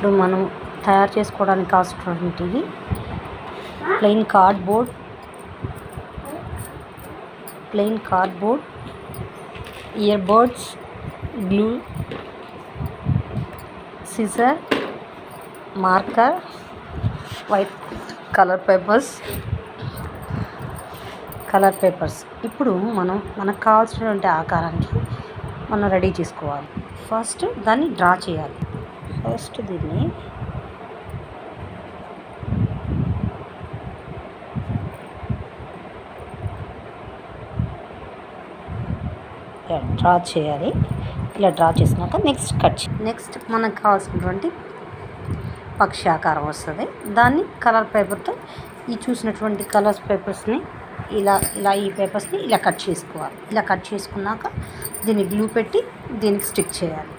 ఇప్పుడు మనం తయారు చేసుకోవడానికి కావాల్సినటువంటివి plain cardboard plain cardboard ear buds glue scissor marker white colour papers colour papers ఇప్పుడు మనం మనకు కావాల్సినటువంటి ఆకారానికి మనం రెడీ చేసుకోవాలి. ఫస్ట్ దాన్ని డ్రా చేయాలి. ఫస్ట్ దీన్ని ఇలా డ్రా చేయాలి. ఇలా డ్రా చేసినాక నెక్స్ట్ కట్ నెక్స్ట్ మనకు కావాల్సినటువంటి పక్షి ఆకారం వస్తుంది. దాన్ని కలర్ పేపర్తో ఈ చూసినటువంటి కలర్స్ పేపర్స్ని ఇలా ఇలా ఈ పేపర్స్ని ఇలా కట్ చేసుకోవాలి. ఇలా కట్ చేసుకున్నాక దీన్ని గ్లూ పెట్టి దీనికి స్టిక్ చేయాలి.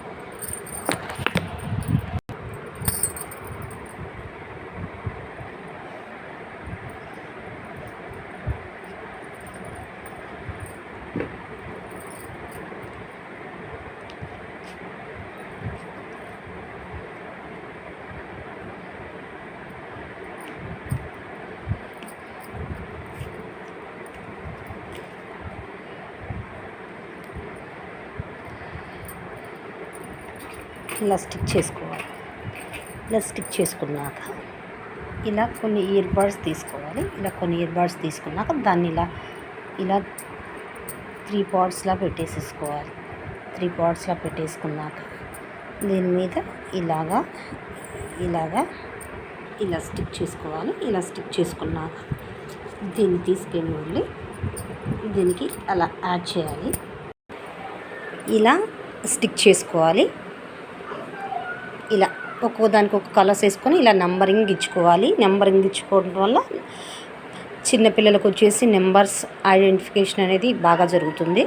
ఇలా స్టిక్ చేసుకోవాలి. ఇలా స్టిక్ చేసుకున్నాక ఇలా కొన్ని ఇయర్ బడ్స్ తీసుకోవాలి. ఇలా కొన్ని ఇయర్ బడ్స్ తీసుకున్నాక దాన్ని ఇలా ఇలా త్రీ పార్ట్స్లా పెట్టేసేసుకోవాలి. త్రీ పార్ట్స్లా పెట్టేసుకున్నాక దీని మీద ఇలాగా ఇలాగా ఇలా స్టిక్ చేసుకోవాలి. ఇలా స్టిక్ చేసుకున్నాక దీన్ని తీసుకెళ్ళి వెళ్ళి దీనికి అలా యాడ్ చేయాలి. ఇలా స్టిక్ చేసుకోవాలి. ఇలా ఒక్కో దానికి ఒక కలర్స్ వేసుకొని ఇలా నంబరింగ్ ఇచ్చుకోవాలి. నెంబరింగ్ ఇచ్చుకోవడం వల్ల చిన్నపిల్లలకు వచ్చేసి నెంబర్స్ ఐడెంటిఫికేషన్ అనేది బాగా జరుగుతుంది.